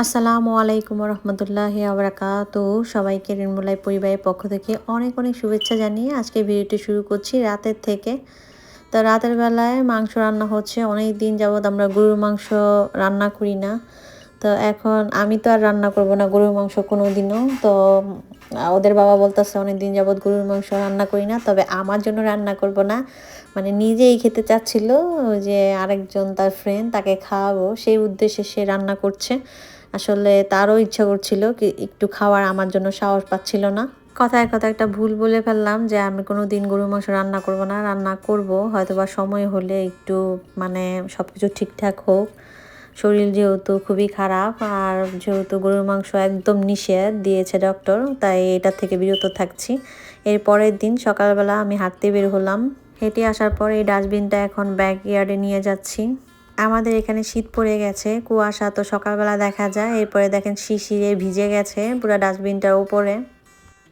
আসসালামু আলাইকুম রহমতুল্লাহ আবরাকাত। সবাইকে রিনমুলাই পরিবারের পক্ষ থেকে অনেক অনেক শুভেচ্ছা জানিয়ে আজকে ভিডিওটি শুরু করছি রাতের থেকে। তো রাতের বেলায় মাংস রান্না হচ্ছে, অনেক দিন যাবৎ আমরা গরুর মাংস রান্না করি না। তো এখন আমি তো আর রান্না করব না গরুর মাংস কোনো দিনও তো ওদের বাবা বলতেছে, অনেক দিন যাবৎ গরুর মাংস রান্না করি না, তবে আমার জন্য রান্না করব না। মানে নিজেই খেতে চাচ্ছিল যে আরেকজন তার ফ্রেন্ড তাকে খাওয়াবো। সেই উদ্দেশ্যে সে রান্না করছে। আসলে তারও ইচ্ছা করছিল কি একটু খাওয়ার, আমার জন্য সাহস পাচ্ছিল না। কথায় কথা একটা ভুল বলে ফেললাম যে আমি কোনো দিন গরু মাংস রান্না করব না, রান্না করব। হয়তো বা সময় হলে একটু মানে সব কিছু ঠিকঠাক হোক। শরীর যেহেতু খুবই খারাপ আর যেহেতু গরুর মাংস একদম নিষেধ দিয়েছে ডক্টর তাই এটা থেকে বিরত থাকছি। এর পরের দিন সকালবেলা আমি হাঁটতে বের হলাম। হেঁটে আসার পর এই ডাস্টবিনটা এখন ব্যাক ইয়ার্ডে নিয়ে যাচ্ছি। আমাদের এখানে শীত পড়ে গেছে, কুয়াশা তো সকালবেলা দেখা যায়, এরপরে দেখেন শিশিরে ভিজে গেছে, পুরো ডাস্টবিনটার উপরে।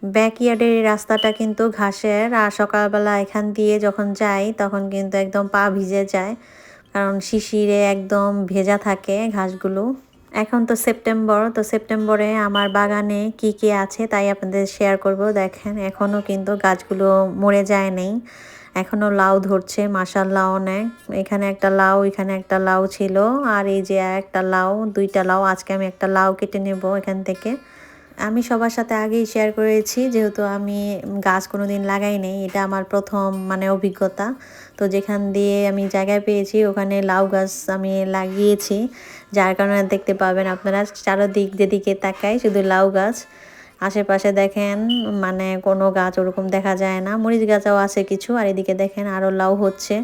ব্যাকইয়ার্ডের এই রাস্তাটা কিন্তু ঘাসের, আর সকালবেলা এখান দিয়ে যখন যাই, তখন কিন্তু একদম পা ভিজে যায়, কারণ শিশিরে একদম ভেজা থাকে ঘাসগুলো। এখন তো সেপ্টেম্বর, তো সেপ্টেম্বরে আমার বাগানে কি কি আছে তাই আপনাদের শেয়ার করব, দেখেন এখনও কিন্তু গাছগুলো মরে যায় নেই। এখনও লাউ ধরছে মাসাল্লাহ অনেক। এখানে একটা লাউ, এখানে একটা লাউ ছিল। আর এই যে একটা লাউ, দুইটা লাউ, আজকে আমি একটা লাউ কেটে নেব এখান থেকে। আমি সবার সাথে আগেই শেয়ার করেছি, যেহেতু আমি গাছ কোনো দিন লাগাই নেই, এটা আমার প্রথম মানে অভিজ্ঞতা। তো যেখান দিয়ে আমি জায়গায় পেয়েছি, ওখানে লাউ গাছ আমি লাগিয়েছি। যার কারণে দেখতে পাবেন আপনারা, চারোদিক যেদিকে তাকাই শুধু লাউ গাছ। আশেপাশে দেখেন মানে কোনো গাছ ওরকম দেখা যায় না। মরিচ গাছও আছে কিছু, আর এদিকে দেখেন আরও লাউ হচ্ছে।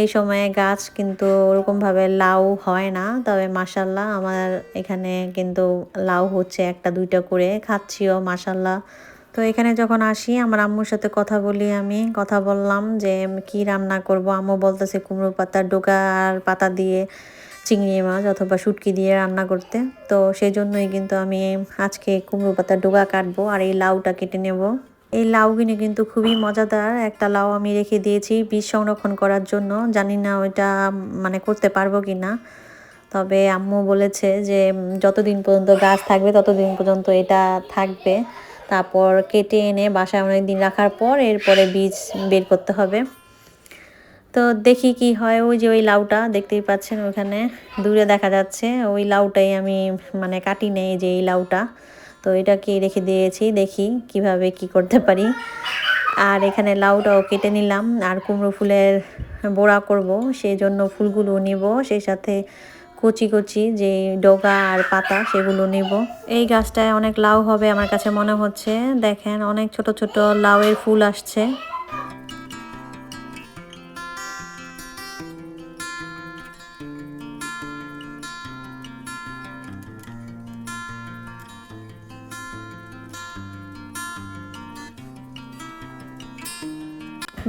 এই সময়ে গাছ কিন্তু ওরকমভাবে লাউ হয় না, তবে মাসাল্লাহ আমার এখানে কিন্তু লাউ হচ্ছে একটা দুইটা করে, খাচ্ছিও মাসাল্লাহ তো এখানে যখন আসি, আমার আম্মুর সাথে কথা বলি আমি, কথা বললাম যে কি রান্না করব? আম্মু বলতেছে, কুমড়ো পাতার ডোকা আর পাতা দিয়ে চিংড়ি মাছ অথবা শুটকি দিয়ে রান্না করতে। তো সেই জন্যই কিন্তু আমি আজকে কুমড়ো পাতার ডোগা কাটবো আর এই লাউটা কেটে নেব। এই লাউ কিনে কিন্তু খুবই মজাদার। একটা লাউ আমি রেখে দিয়েছি বীজ সংরক্ষণ করার জন্য। জানি না ওইটা মানে করতে পারব কি না। তবে আম্মু বলেছে যে, যতদিন পর্যন্ত গাছ থাকবে ততদিন পর্যন্ত এটা থাকবে। তারপর কেটে এনে বাসায় অনেক দিন রাখার পর এরপরে বীজ বের করতে হবে। তো দেখি কি হয়। ওই যে ওই লাউটা দেখতেই পাচ্ছেন ওখানে। দূরে দেখা যাচ্ছে, ওই লাউটাই আমি মানে কাটি নেই যে এই লাউটা। তো এটাকে রেখে দিয়েছি, দেখি কীভাবে কি করতে পারি। আর এখানে লাউটাও কেটে নিলাম। আর কুমড়ো ফুলের বোড়া করব সেই জন্য ফুলগুলো নিব। সেই সাথে কচি কচি যে ডগা আর পাতা, সেগুলো নিব। এই গাছটায় অনেক লাউ হবে আমার কাছে মনে হচ্ছে। দেখেন অনেক ছোট ছোট লাউয়ের ফুল আসছে।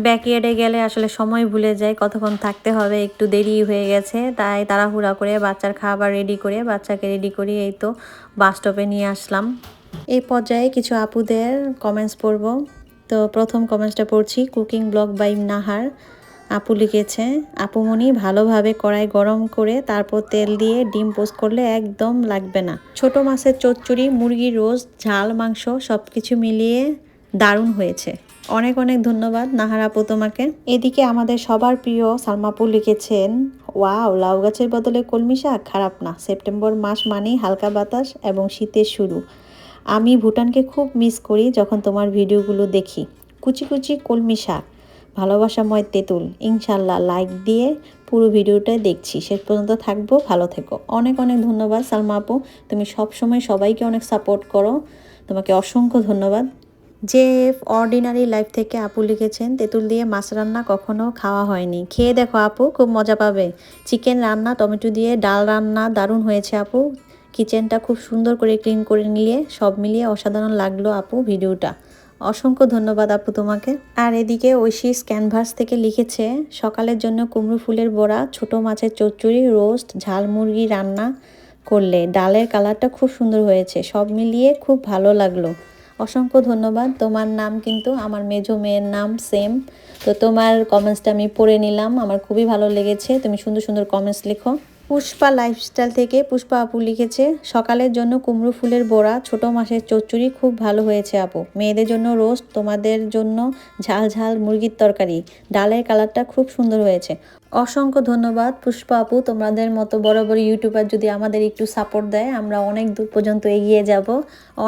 ব্যাকইয়ার্ডে গেলে আসলে সময় ভুলে যায়, কতক্ষণ থাকতে হবে, একটু দেরি হয়ে গেছে, তাই তাড়াহুড়া করে বাচ্চার খাবার রেডি করে, বাচ্চাকে রেডি করে এই তো বাস স্টপে নিয়ে আসলাম। এই পর্যায়ে কিছু আপুদের কমেন্টস পড়ব। তো প্রথম কমেন্টসটা পড়ছি কুকিং ব্লগ বাই নাহার। আপু লিখেছে আপুমনি ভালোভাবে কড়াই গরম করে তারপর তেল দিয়ে ডিম পোস্ট করলে একদম লাগবে না। ছোট মাছের চচ্চড়ি, মুরগির রোস্ট ঝাল, মাংস সব কিছু মিলিয়ে দারুণ হয়েছে। অনেক অনেক ধন্যবাদ নাহার আপু তোমাকে। এদিকে আমাদের সবার প্রিয় সালমাপু লিখেছেন, ওয়াও, লাউ গাছের বদলে কলমি শাক, খারাপ না। সেপ্টেম্বর মাস মানেই হালকা বাতাস এবং শীতের শুরু। আমি ভুটানকে খুব মিস করি যখন তোমার ভিডিওগুলো দেখি। কুচি কুচি কলমি শাক, ভালোবাসাময় তেঁতুল। ইনশাল্লাহ লাইক দিয়ে পুরো ভিডিওটা দেখছি। শেষ পর্যন্ত থাকব, ভালো থেকো। অনেক অনেক ধন্যবাদ সালমা আপু। তুমি সবসময় সবাইকে অনেক সাপোর্ট করো। তোমাকে অসংখ্য ধন্যবাদ। যে অর্ডিনারি লাইফ থেকে আপু লিখেছেন, তেঁতুল দিয়ে মাছ রান্না কখনো খাওয়া হয়নি। খেয়ে দেখো আপু, খুব মজা পাবে। চিকেন রান্না, টমেটো দিয়ে ডাল রান্না দারুণ হয়েছে আপু। কিচেনটা খুব সুন্দর করে ক্লিন করে নিয়ে সব মিলিয়ে অসাধারণ লাগল আপু ভিডিওটা। অসংখ্য ধন্যবাদ আপু তোমাকে। আর এদিকে ঐশিস ক্যানভাস থেকে লিখেছে, সকালের জন্য কুমড়ো ফুলের বড়া, ছোট মাছের চচ্চড়ি রোস্ট ঝাল মুরগি রান্না করলে। ডালের কালারটা খুব সুন্দর হয়েছে, সব মিলিয়ে খুব ভালো লাগল। অসংখ্য ধন্যবাদ। তোমার নাম কিন্তু, আমার মেজো মেয়ের নাম সেম। তো তোমার কমেন্টসটা আমি পড়ে নিলাম, আমার খুবই ভালো লেগেছে। তুমি সুন্দর সুন্দর কমেন্টস লেখো। পুষ্পা লাইফস্টাইল থেকে পুষ্পা আপু লিখেছে, সকালের জন্য কুমড়ো ফুলের বড়া, ছোট মাছের চচ্চড়ি খুব ভালো হয়েছে আপু। মেয়েদের জন্য রোস্ট তোমাদের জন্য ঝাল ঝাল মুরগির তরকারি। ডালের কালারটা খুব সুন্দর হয়েছে। অসংখ্য ধন্যবাদ পুষ্পা আপু। তোমাদের মতো বড় বড় ইউটিউবার যদি আমাদের একটু সাপোর্ট দেয়, আমরা অনেক দূর পর্যন্ত এগিয়ে যাব।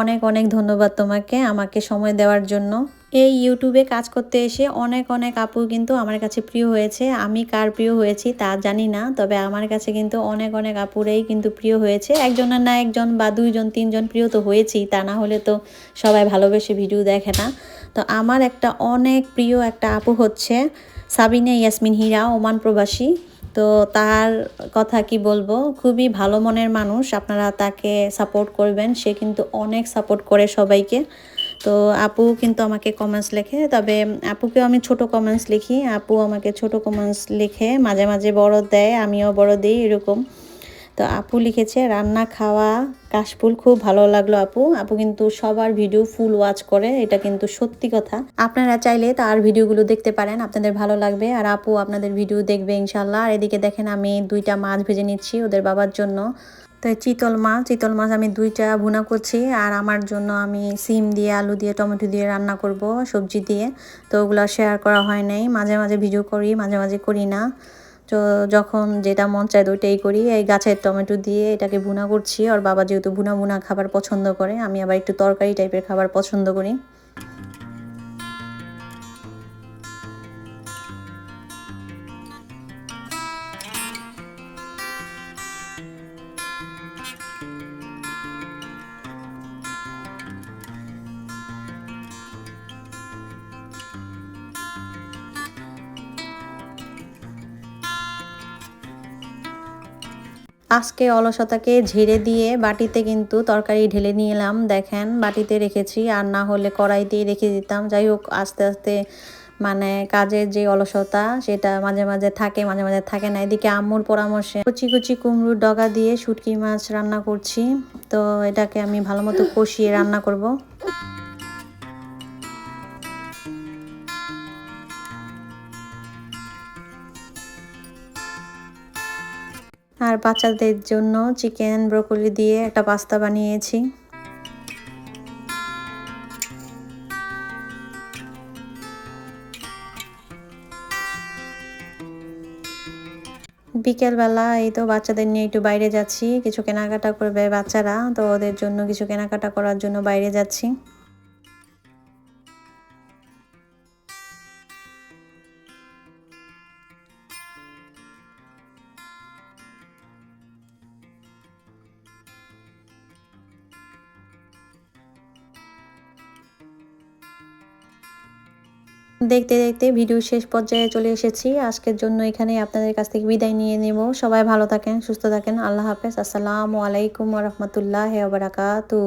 অনেক অনেক ধন্যবাদ তোমাকে আমাকে সময় দেওয়ার জন্য। এই ইউটিউবে কাজ করতে এসে অনেক অনেক আপু কিন্তু আমার কাছে প্রিয় হয়েছে। আমি কার প্রিয় হয়েছি তা জানি না, তবে আমার কাছে কিন্তু অনেক অনেক আপুরেই কিন্তু প্রিয় হয়েছে। একজনের না একজন বা দুইজন, তিনজন প্রিয় তো হয়েছি তা না হলে তো সবাই ভালোবেসে ভিডিও দেখে না। তো আমার একটা অনেক প্রিয় একটা আপু হচ্ছে সাবিনা ইয়াসমিন হীরা, ওমান প্রবাসী। তো তার কথা কি বলব, খুবই ভালো মনের মানুষ, আপনারা তাকে সাপোর্ট করবেন। সে কিন্তু অনেক সাপোর্ট করে সবাইকে। তো আপু কিন্তু আমাকে কমেন্টস লেখে, তবে আপুকেও আমি ছোট কমেন্টস লিখি। আপু আমাকে ছোট কমেন্টস লিখে মাঝে মাঝে বড় দেয়, আমিও বড় দিই, এরকম। তো আপু লিখেছে, রান্না, খাওয়া কাশফুল, খুব ভালো লাগল আপু। আপু কিন্তু সবার ভিডিও ফুল ওয়াচ করে, এটা কিন্তু সত্যি কথা। আপনারা চাইলে তার ভিডিওগুলো দেখতে পারেন, আপনাদের ভালো লাগবে। আর আপু আপনাদের ভিডিও দেখবে ইনশাল্লাহ আর এদিকে দেখেন আমি দুইটা মাছ ভেজে নিচ্ছি ওদের বাবার জন্য। তো চিতল মাছ চিতল মাছ আমি দুইটা ভুনা করছি। আর আমার জন্য আমি সিম দিয়ে, আলু দিয়ে, টমেটো দিয়ে রান্না করব সবজি দিয়ে। তো ওগুলো শেয়ার করা হয় নাই। মাঝে মাঝে ভিডিও করি, মাঝে মাঝে করি না। তো যখন যেটা মন চায় ওইটাই করি, এই গাছের টমেটো দিয়ে এটাকে বুনা করছি। আর বাবা যেহেতু বুনা বুনা খাবার পছন্দ করে, আমি আবার একটু তরকারি টাইপের খাবার পছন্দ করি। আজকে অলসতাকে ঝেড়ে দিয়ে বাটিতে কিন্তু তরকারি ঢেলে নিয়ে এলাম। দেখেন, বাটিতে রেখেছি, আর না হলে কড়াইতেই রেখে দিতাম। যাই হোক, আস্তে আস্তে মানে কাজের যে অলসতা, সেটা মাঝে মাঝে থাকে, মাঝে মাঝে থাকে না। এদিকে আম্মুর পরামর্শে কুচি কুচি কুমড়োর ডগা দিয়ে শুটকি মাছ রান্না করছি। তো এটাকে আমি ভালো মতো কষিয়ে রান্না করব। আর বাচ্চাদের জন্য চিকেন, ব্রোকলি দিয়ে একটা পাস্তা বানিয়েছি। বিকেলবেলা এই তো বাচ্চাদের নিয়ে একটু বাইরে যাচ্ছি, কিছু কেনাকাটা করবে বাচ্চারা, তো ওদের জন্য কিছু কেনাকাটা করার জন্য বাইরে যাচ্ছি। দেখতে দেখতে ভিডিও শেষ পর্যায়ে চলে এসেছি। আজকের জন্য এখানে আপনাদের কাছ থেকে বিদায় নিয়ে নেব। সবাই ভালো থাকেন, সুস্থ থাকেন। আল্লাহ হাফেজ। আসসালামু আলাইকুম রহমতুল্লাহ বারাকাতু